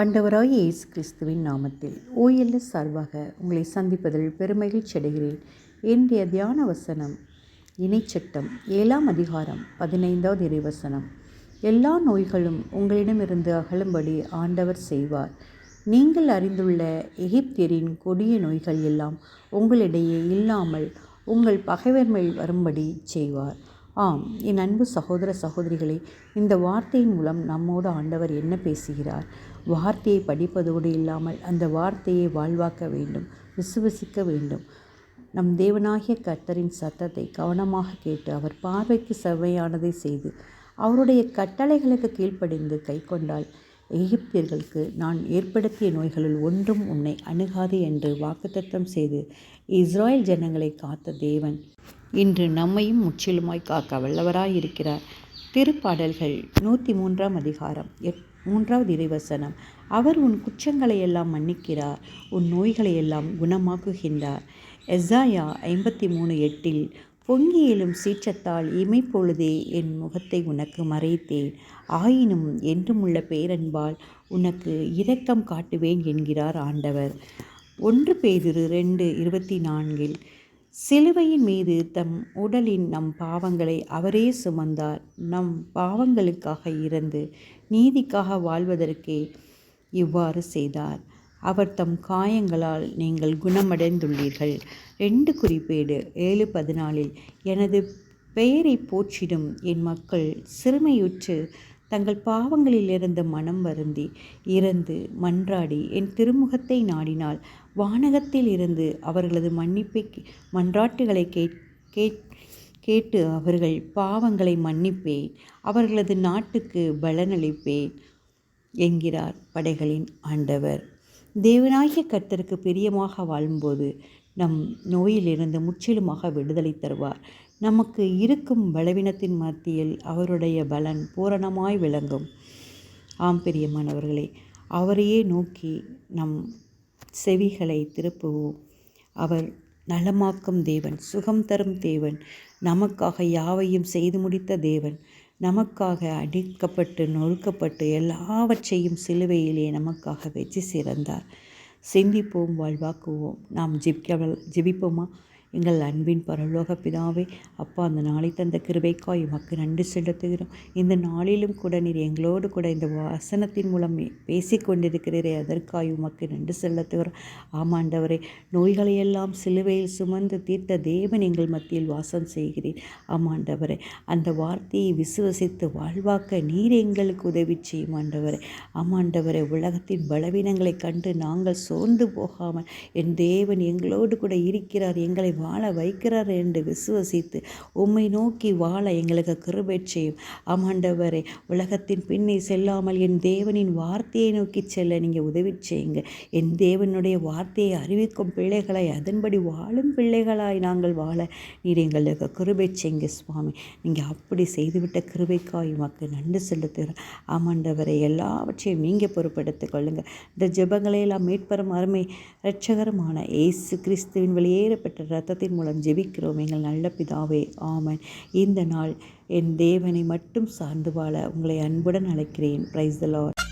ஆண்டவராய் இயேசு கிறிஸ்துவின் நாமத்தில் ஓஎல்எஸ் சார்பாக உங்களை சந்திப்பதில் பெருமகிழ்ச்சி அடைகிறேன். இன்றைய தியான வசனம் இணைச்சட்டம் ஏழாம் அதிகாரம் பதினைந்தாவது இறைவசனம். எல்லா நோய்களும் உங்களிடமிருந்து அகலும்படி ஆண்டவர் செய்வார். நீங்கள் அறிந்துள்ள எகிப்தியரின் கொடிய நோய்கள் எல்லாம் உங்களிடையே இல்லாமல் உங்கள் பகைவர் மேல் வரும்படி செய்வார். ஆம் என் அன்பு சகோதர சகோதரிகளே இந்த வார்த்தையின் மூலம் நம்மோடு ஆண்டவர் என்ன பேசுகிறார்? வார்த்தையை படிப்பதோடு இல்லாமல் அந்த வார்த்தையை வாழ்வாக்க வேண்டும் விசுவசிக்க வேண்டும். நம் தேவனாகிய கர்த்தரின் சத்தத்தை கவனமாக கேட்டு அவர் பார்வைக்கு செவ்வையானதை செய்து அவருடைய கட்டளைகளுக்கு கீழ்ப்படிந்து கை கொண்டால் எகிப்தியர்களுக்கு நான் ஏற்படுத்திய நோய்களுள் ஒன்றும் உன்னை அணுகாது என்று வாக்குத்தத்தம் செய்து இஸ்ராயல் ஜனங்களை காத்த தேவன். இன்று நம்மையும் முற்றிலுமாய் காக்க வல்லவராயிருக்கிறார். திருப்பாடல்கள் நூற்றி மூன்றாம் அதிகாரம் எட் மூன்றாவது இறைவசனம். அவர் உன் குற்றங்களை எல்லாம் மன்னிக்கிறார் உன் நோய்களை எல்லாம் குணமாக்குகின்றார். எஸ்ஸாயா ஐம்பத்தி மூணு எட்டில் பொங்கி எழும் சீற்றத்தால் இமைப்பொழுதே என் முகத்தை உனக்கு மறைத்தேன். ஆயினும் என்றுமுள்ள பேரன்பால் உனக்கு இரக்கம் காட்டுவேன் என்கிறார் ஆண்டவர். ஒன்று பேதிரு ரெண்டு இருபத்தி நான்கில் சிலுவையின் மீது தம் உடலின் நம் பாவங்களை அவரே சுமந்தார். நம் பாவங்களுக்காக இறந்து நீதிக்காக வாழ்வதற்கே இவ்வாறு செய்தார். அவர் தம் காயங்களால் நீங்கள் குணமடைந்துள்ளீர்கள். ரெண்டு குறிப்பேடு. ஏழு பதினாலில் எனது பெயரை போற்றிடும் என் மக்கள் சிறுமையுற்று தங்கள் பாவங்களிலிருந்து மனம் வருந்தி இறந்து மன்றாடி என் திருமுகத்தை நாடினால் வானகத்தில் இருந்து அவர்களது மன்னிப்பை மன்றாட்டுகளை கேட் கேட்டு அவர்கள் பாவங்களை மன்னிப்பேன். அவர்களது நாட்டுக்கு பலனளிப்பேன் என்கிறார் படைகளின் ஆண்டவர். தேவனாகிய கர்த்தருக்கு பிரியமாக வாழும்போது நம் நோயிலிருந்து முற்றிலுமாக விடுதலை தருவார். நமக்கு இருக்கும் பலவீனத்தின் மத்தியில் அவருடைய பலன் பூரணமாய் விளங்கும். ஆம் பிரியமானவர்களே அவரையே நோக்கி நம் செவிகளை திருப்புவோம். அவர் நலமாக்கும் தேவன் சுகம் தரும் தேவன் நமக்காக யாவையும் செய்து முடித்த தேவன் நமக்காக அடிக்கப்பட்டு நொறுக்கப்பட்டு எல்லாவற்றையும் சிலுவையிலே நமக்காக வெற்றி சிறந்தார். சிந்திப்போம் வாழ்வாக்குவோம். நாம் ஜிபிக்க ஜிபிப்போமா எங்கள் அன்பின் பரலோக பிதாவே அப்பா அந்த நாளை தந்த கிருபைக்காய் உமக்கு நன்றி செலுத்துகிறோம். இந்த நாளிலும் கூட நீர் எங்களோடு கூட இந்த வசனத்தின் மூலம் பேசி கொண்டிருக்கிறீரே அதற்காய் உமக்கு நன்றி செலுத்துகிறோம். ஆமாண்டவரே நோய்களையெல்லாம் சிலுவையில் சுமந்து தீர்த்த தேவன் எங்கள் மத்தியில் வாசம் செய்கிறேன் ஆமாண்டவரே அந்த வார்த்தையை விசுவசித்து வாழ்வாக்க நீர் எங்களுக்கு உதவி செய்யும் ஆண்டவரே. ஆமாண்டவரே உலகத்தின் பலவீனங்களை கண்டு நாங்கள் சோர்ந்து போகாமல் என் தேவன் எங்களோடு கூட இருக்கிறார் எங்களை வாழ வைக்கிறார் என்று விசுவசித்து உம்மை நோக்கி வாழ எங்களுக்கு கிருபை செய்யும். ஆமாண்டவரே உலகத்தின் பின்னே செல்லாமல் என் தேவனின் வார்த்தையை நோக்கி செல்ல நீங்கள் உதவி செய்யுங்க. என் தேவனுடைய வார்த்தையை அறிவிக்கும் பிள்ளைகளை அதன்படி வாழும் பிள்ளைகளாய் நாங்கள் வாழ நீர் எங்களுக்கு கிருபை செய்யுங்க சுவாமி. நீங்கள் அப்படி செய்துவிட்ட கிருபைக்காய் உமக்கு நன்றி செலுத்துகிறோம். ஆமாண்டவரை எல்லாவற்றையும் நீங்கள் பொறுப்படுத்திக் கொள்ளுங்கள் இந்த ஜெபங்களை எல்லாம் மீட்பரும் அருமை இரட்சகரமான ஏசு கிறிஸ்துவின் வெளியேறப்பட்ட ரத்த ரத்தத்தின் மூலம் ஜெபிக்கிறோம். எங்கள் நல்ல பிதாவே ஆமன். இந்த நாள் என் தேவனை மட்டும் சார்ந்து வாழ உங்களை அன்புடன் அழைக்கிறேன். Praise the Lord